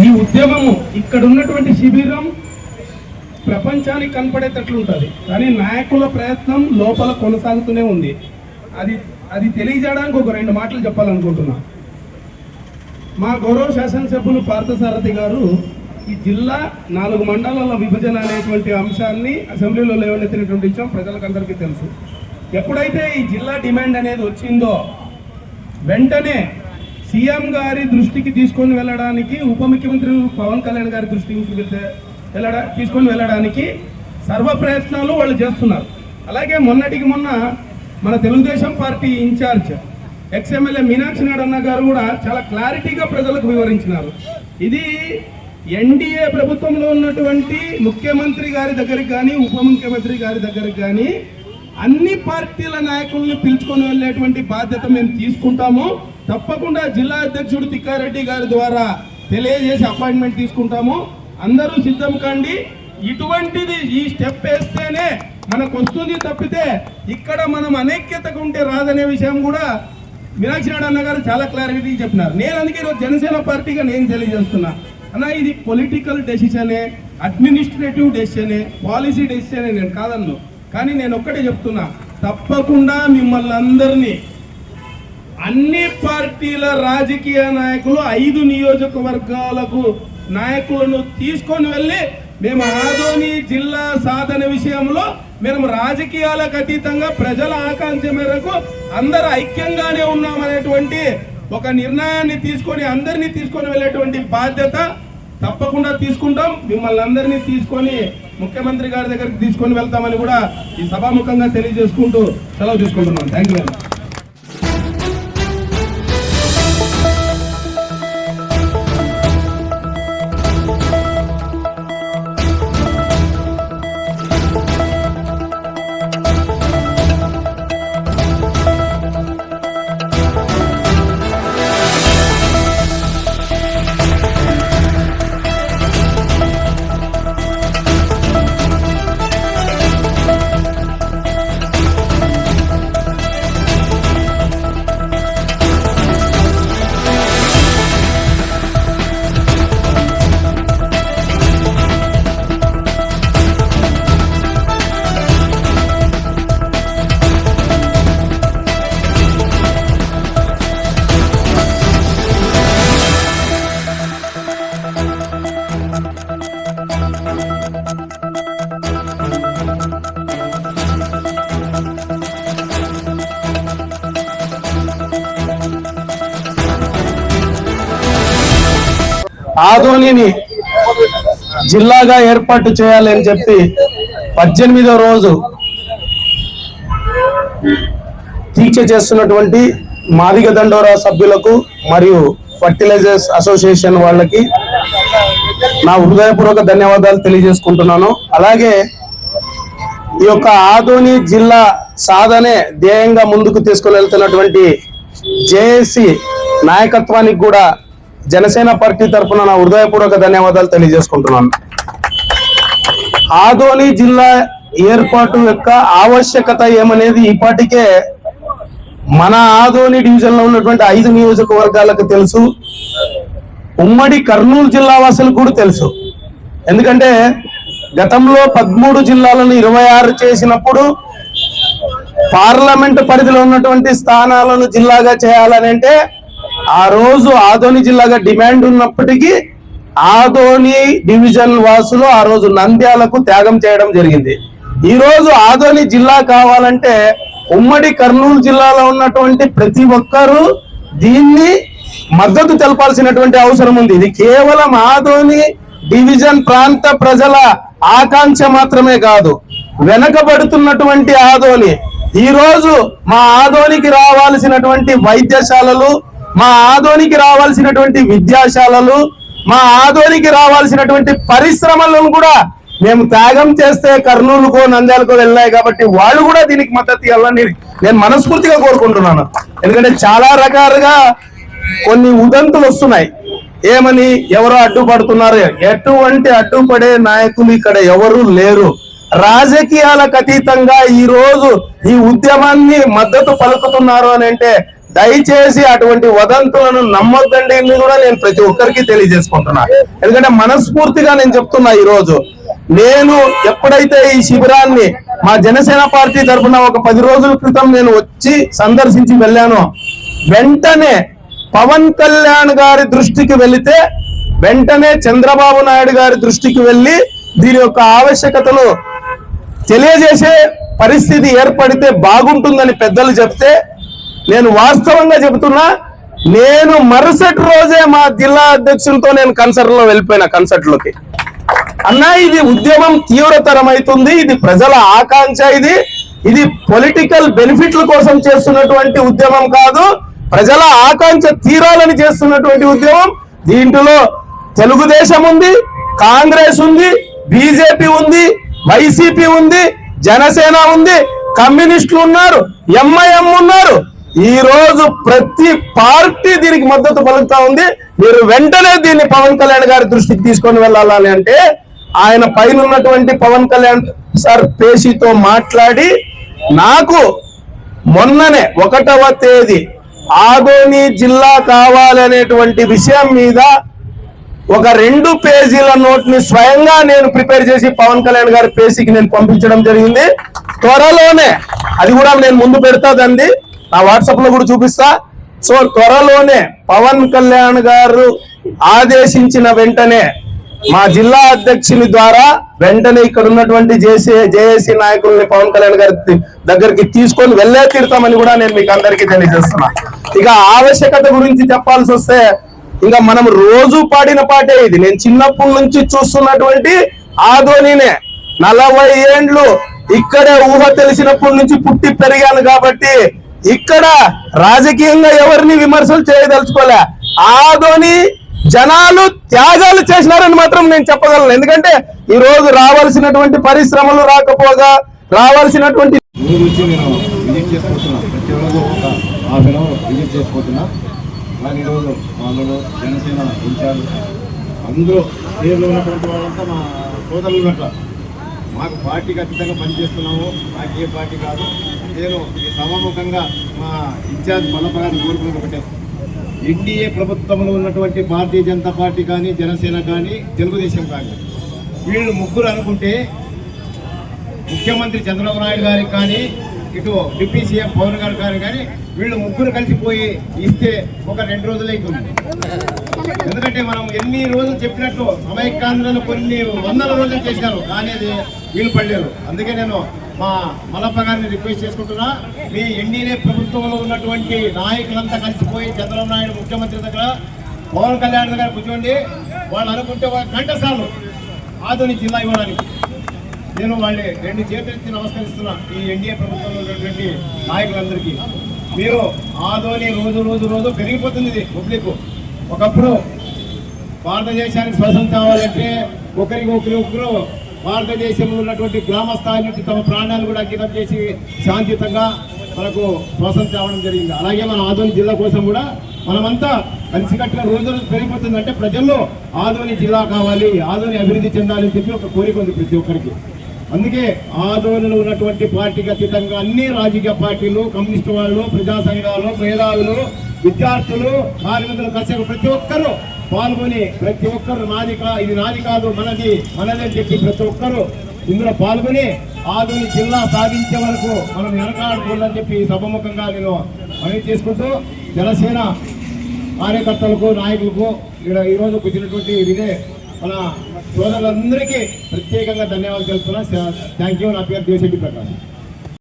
ఈ ఉద్యమము ఇక్కడ ఉన్నటువంటి శిబిరం ప్రపంచానికి కనపడేటట్లు ఉంటుంది కానీ నాయకుల ప్రయత్నం లోపల కొనసాగుతూనే ఉంది. అది అది తెలియజేయడానికి ఒక రెండు మాటలు చెప్పాలనుకుంటున్నా. మా గౌరవ శాసనసభ్యులు పార్థసారథి గారు ఈ జిల్లా నాలుగు మండలాల విభజన అనేటువంటి అంశాన్ని అసెంబ్లీలో లేవనెత్తినటువంటి విషయం ప్రజలకందరికీ తెలుసు. ఎప్పుడైతే ఈ జిల్లా డిమాండ్ అనేది వచ్చిందో వెంటనే సీఎం గారి దృష్టికి తీసుకొని వెళ్ళడానికి ఉప ముఖ్యమంత్రి పవన్ కళ్యాణ్ గారి దృష్టికి వెళ్తే వెళ్ళడా తీసుకొని వెళ్ళడానికి సర్వ ప్రయత్నాలు వాళ్ళు చేస్తున్నారు. అలాగే మొన్నటికి మొన్న మన Telugudesam party incharge ex MLA Meenakshi Nadanna గారు కూడా చాలా క్లారిటీగా ప్రజలకు వివరించినారు. ఇది ఎన్డీఏ ప్రభుత్వంలో ఉన్నటువంటి ముఖ్యమంత్రి గారి దగ్గరికి కానీ ఉప ముఖ్యమంత్రి గారి దగ్గరికి కానీ అన్ని పార్టీల నాయకుల్ని పిలుచుకొని వెళ్ళేటువంటి బాధ్యత మేము తీసుకుంటాము. తప్పకుండా జిల్లా అధ్యక్షుడు తిక్కారెడ్డి గారి ద్వారా తెలియజేసి అపాయింట్మెంట్ తీసుకుంటాము. అందరూ సిద్ధం కండి. ఇటువంటిది ఈ స్టెప్ వేస్తేనే మనకు వస్తుంది తప్పితే ఇక్కడ మనం అనేక్యతకు ఉంటే రాదనే విషయం కూడా మీనాక్షి నాయుడు అన్న గారు చాలా క్లారిటీ చెప్పినారు. నేను అందుకే ఈరోజు జనసేన పార్టీగా నేను తెలియజేస్తున్నా. అన్న ఇది పొలిటికల్ డెసిషనే అడ్మినిస్ట్రేటివ్ డెసిషనే పాలసీ డెసిషనే నేను కాదన్ను. కానీ నేను ఒక్కటే చెప్తున్నా తప్పకుండా మిమ్మల్ని అందరినీ అన్ని పార్టీల రాజకీయ నాయకులు ఐదు నియోజకవర్గాలకు నాయకులను తీసుకొని వెళ్ళి మేము ఆదోని జిల్లా సాధన విషయంలో మేము రాజకీయాలకు అతీతంగా ప్రజల ఆకాంక్ష మేరకు అందరు ఐక్యంగానే ఉన్నామనేటువంటి ఒక నిర్ణయాన్ని తీసుకొని అందరినీ తీసుకొని వెళ్ళేటువంటి బాధ్యత తప్పకుండా తీసుకుంటాం. మిమ్మల్ని అందరినీ తీసుకొని ముఖ్యమంత్రి గారి దగ్గరికి తీసుకొని వెళ్తామని కూడా ఈ సభాముఖంగా తెలియజేసుకుంటూ సెలవు తీసుకుంటున్నాం. థ్యాంక్ యూ ఆదోనిని జిల్లాగా ఏర్పాటు చేయాలని చెప్పి పద్దెనిమిదో రోజు దీక్ష చేస్తున్నటువంటి మాదిగ దండోరా సభ్యులకు మరియు ఫర్టిలైజర్స్ అసోసియేషన్ వాళ్ళకి నా హృదయపూర్వక ధన్యవాదాలు తెలియజేసుకుంటున్నాను. అలాగే ఈ యొక్క ఆదోని జిల్లా సాధనే ధ్యేయంగా ముందుకు తీసుకుని వెళ్తున్నటువంటి జేఏసీ నాయకత్వానికి కూడా జనసేన పార్టీ తరఫున నా హృదయపూర్వక ధన్యవాదాలు తెలియజేసుకుంటున్నాను. ఆదోని జిల్లా ఏర్పాటు యొక్క ఆవశ్యకత ఏమనేది ఇప్పటికే మన ఆదోని డివిజన్లో ఉన్నటువంటి ఐదు నియోజకవర్గాలకు తెలుసు. ఉమ్మడి కర్నూలు జిల్లా వాసులకు కూడా తెలుసు. ఎందుకంటే గతంలో పదమూడు జిల్లాలను ఇరవై ఆరు చేసినప్పుడు పార్లమెంట్ పరిధిలో ఉన్నటువంటి స్థానాలను జిల్లాగా చేయాలని అంటే ఆ రోజు ఆదోని జిల్లాగా డిమాండ్ ఉన్నప్పటికీ ఆదోని డివిజన్ వాసులు ఆ రోజు నంద్యాలకు త్యాగం చేయడం జరిగింది. ఈ రోజు ఆదోని జిల్లా కావాలంటే ఉమ్మడి కర్నూలు జిల్లాలో ఉన్నటువంటి ప్రతి ఒక్కరూ దీన్ని మద్దతు తెలపాల్సినటువంటి అవసరం ఉంది. ఇది కేవలం ఆదోని డివిజన్ ప్రాంత ప్రజల ఆకాంక్ష మాత్రమే కాదు. వెనకబడుతున్నటువంటి ఆదోని ఈ రోజు మా ఆదోనికి రావాల్సినటువంటి వైద్యశాలలు మా ఆదోనికి రావాల్సినటువంటి విద్యాశాలలు మా ఆదోనికి రావాల్సినటువంటి పరిశ్రమలను కూడా మేము త్యాగం చేస్తే కర్నూలుకో నంద్యాలకో వెళ్ళాయి కాబట్టి వాళ్ళు కూడా దీనికి మద్దతు ఇవ్వాలని నేను మనస్ఫూర్తిగా కోరుకుంటున్నాను. ఎందుకంటే చాలా రకాలుగా కొన్ని ఉదంతులు వస్తున్నాయి. ఏమని? ఎవరో అడ్డుపడుతున్నారు. ఎటువంటి అడ్డుపడే నాయకులు ఇక్కడ ఎవరు లేరు. రాజకీయాలకు అతీతంగా ఈ రోజు ఈ ఉద్యమాన్ని మద్దతు పలుకుతున్నారు అని అంటే దయచేసి అటువంటి వదంతులను నమ్మొద్దండి అని కూడా నేను ప్రతి ఒక్కరికి తెలియజేసుకుంటున్నా. ఎందుకంటే మనస్ఫూర్తిగా నేను చెప్తున్నా ఈ రోజు నేను ఎప్పుడైతే ఈ శిబిరాన్ని మా జనసేన పార్టీ తరఫున ఒక పది రోజుల క్రితం నేను వచ్చి సందర్శించి వెళ్ళాను వెంటనే పవన్ కళ్యాణ్ గారి దృష్టికి వెళితే వెంటనే చంద్రబాబు నాయుడు గారి దృష్టికి వెళ్ళి దీని యొక్క ఆవశ్యకతను తెలియజేసే పరిస్థితి ఏర్పడితే బాగుంటుందని పెద్దలు చెప్తే నేను వాస్తవంగా చెబుతున్నా నేను మరుసటి రోజే మా జిల్లా అధ్యక్షులతో నేను కన్సర్ట్లో వెళ్ళిపోయిన కన్సర్ట్లోకి అన్నా ఇది ఉద్యమం తీవ్రతరం అవుతుంది ఇది ప్రజల ఆకాంక్ష ఇది. ఇది పొలిటికల్ బెనిఫిట్ల కోసం చేస్తున్నటువంటి ఉద్యమం కాదు ప్రజల ఆకాంక్ష తీరాలని చేస్తున్నటువంటి ఉద్యమం. దీంట్లో తెలుగుదేశం ఉంది కాంగ్రెస్ ఉంది బీజేపీ ఉంది వైసీపీ ఉంది జనసేన ఉంది కమ్యూనిస్టులు ఉన్నారు ఎంఐఎం ఉన్నారు ఈ రోజు ప్రతి పార్టీ దీనికి మద్దతు పలుకుతా ఉంది. మీరు వెంటనే దీన్ని పవన్ కళ్యాణ్ గారి దృష్టికి తీసుకొని వెళ్ళాలని అంటే ఆయన పైన ఉన్నటువంటి పవన్ కళ్యాణ్ సార్ పేషితో మాట్లాడి నాకు మొన్ననే ఒకటవ తేదీ ఆదోని జిల్లా కావాలనేటువంటి విషయం మీద ఒక రెండు పేజీల నోట్ని స్వయంగా నేను ప్రిపేర్ చేసి పవన్ కళ్యాణ్ గారి పేజీకి నేను పంపించడం జరిగింది. త్వరలోనే అది కూడా నేను ముందు పెడతాదండి. నా వాట్సాప్లో కూడా చూపిస్తా. సో త్వరలోనే పవన్ కళ్యాణ్ గారు ఆదేశించిన వెంటనే మా జిల్లా అధ్యక్షుని ద్వారా వెంటనే ఇక్కడ ఉన్నటువంటి జేసీ జేఏసీ నాయకుల్ని పవన్ కళ్యాణ్ గారి దగ్గరికి తీసుకొని వెళ్ళే తీరుతామని కూడా నేను మీకు అందరికీ తెలియజేస్తున్నా. ఇక ఆవశ్యకత గురించి చెప్పాల్సి వస్తే ఇంకా మనం రోజు పాడిన పాటే ఇది. నేను చిన్నప్పటి నుంచి చూస్తున్నటువంటి ఆధోనినే నలభై ఏండ్లు ఇక్కడే ఊహ తెలిసినప్పటి నుంచి పుట్టి పెరిగాను కాబట్టి ఇక్కడ రాజకీయంగా ఎవరిని విమర్శలు చేయదలుచుకోలే. ఆదోని జనాలు త్యాగాలు చేసినారని మాత్రం నేను చెప్పగలను. ఎందుకంటే ఈ రోజు రావాల్సినటువంటి పరిశ్రమలు రాకపోగా రావాల్సినటువంటి అందరూ ఉన్నటువంటి వాళ్ళంతా మా సోదరులు మాకు పార్టీకి అతీతంగా పనిచేస్తున్నాము. నాకు ఏ పార్టీ కాదు. నేను ఈ సమాముఖంగా మా ఇన్ఛార్జ్ మల్లపగారిని కోరుకునేది ఒకటే. ఎన్డీఏ ప్రభుత్వంలో ఉన్నటువంటి భారతీయ జనతా పార్టీ కానీ జనసేన కానీ తెలుగుదేశం కానీ వీళ్ళు ముగ్గురు అనుకుంటే ముఖ్యమంత్రి చంద్రబాబు నాయుడు గారికి కానీ ఇటు డిప్యూటీ సీఎం పవన్ గారు గారు కానీ వీళ్ళు ముగ్గురు కలిసిపోయి ఇస్తే ఒక రెండు రోజులు ఎందుకంటే మనం ఎన్ని రోజులు చెప్పినట్టు సమైక్యాంధ్రలో కొన్ని వందల రోజులు చేశారు కానీ అది వీలు పడలేదు. అందుకే నేను మా మల్లప్ప గారిని రిక్వెస్ట్ చేసుకుంటున్నా మీ ఎన్డీఏ ప్రభుత్వంలో ఉన్నటువంటి నాయకులంతా కలిసిపోయి చంద్రబాబు నాయుడు ముఖ్యమంత్రి దగ్గర పవన్ కళ్యాణ్ దగ్గర కూర్చోండి. వాళ్ళు అనుకుంటే ఒక గంట సార్లు ఆధునిక జిల్లా ఇవ్వడానికి. నేను వాళ్ళని రెండు చేతులెత్తి నమస్కరిస్తున్నా ఈ ఎన్డీఏ ప్రభుత్వంలో ఉన్నటువంటి నాయకులందరికీ. మీరు ఆదోని రోజు రోజు రోజు పెరిగిపోతుంది ఇది పబ్లిక్. ఒకప్పుడు భారతదేశానికి స్వతంత్రం కావాలంటే ఒకరికి ఒకరి ఒకరు భారతదేశంలో ఉన్నటువంటి గ్రామ స్థాయి నుంచి తమ ప్రాణాలు కూడా అంకితం చేసి శాంతియుతంగా మనకు స్వాతంత్రం రావడం జరిగింది. అలాగే మన ఆదోని జిల్లా కోసం కూడా మనమంతా కలిసికట్టుగా రోజు రోజు పెరిగిపోతుంది అంటే ప్రజల్లో ఆదోని జిల్లా కావాలి ఆదోని అభివృద్ధి చెందాలి అని చెప్పి ఒక కోరిక ఉంది ప్రతి ఒక్కరికి. అందుకే ఆదోనిలో ఉన్నటువంటి పార్టీకి అతీతంగా అన్ని రాజకీయ పార్టీలు కమ్యూనిస్ట్ వాళ్ళు ప్రజా సంఘాలు మేధావులు విద్యార్థులు కార్మికులు కర్షకులు ప్రతి ఒక్కరూ పాల్గొని ప్రతి ఒక్కరు నాది కా ఇది నాది కాదు మనది మనది అని చెప్పి ప్రతి ఒక్కరూ ఇందులో పాల్గొని ఆధుని జిల్లా సాధించే వరకు మనం వెనకాడకూడదని చెప్పి సభముఖంగా నేను మనవి చేసుకుంటూ జనసేన కార్యకర్తలకు నాయకులకు ఇక్కడ ఈరోజు కూర్చున్నటువంటి ఇదే మన సోదరులందరికీ ప్రత్యేకంగా ధన్యవాదాలు తెలుపుతున్నా. Thank you. నా పేరు దేశెట్టి ప్రకాష్.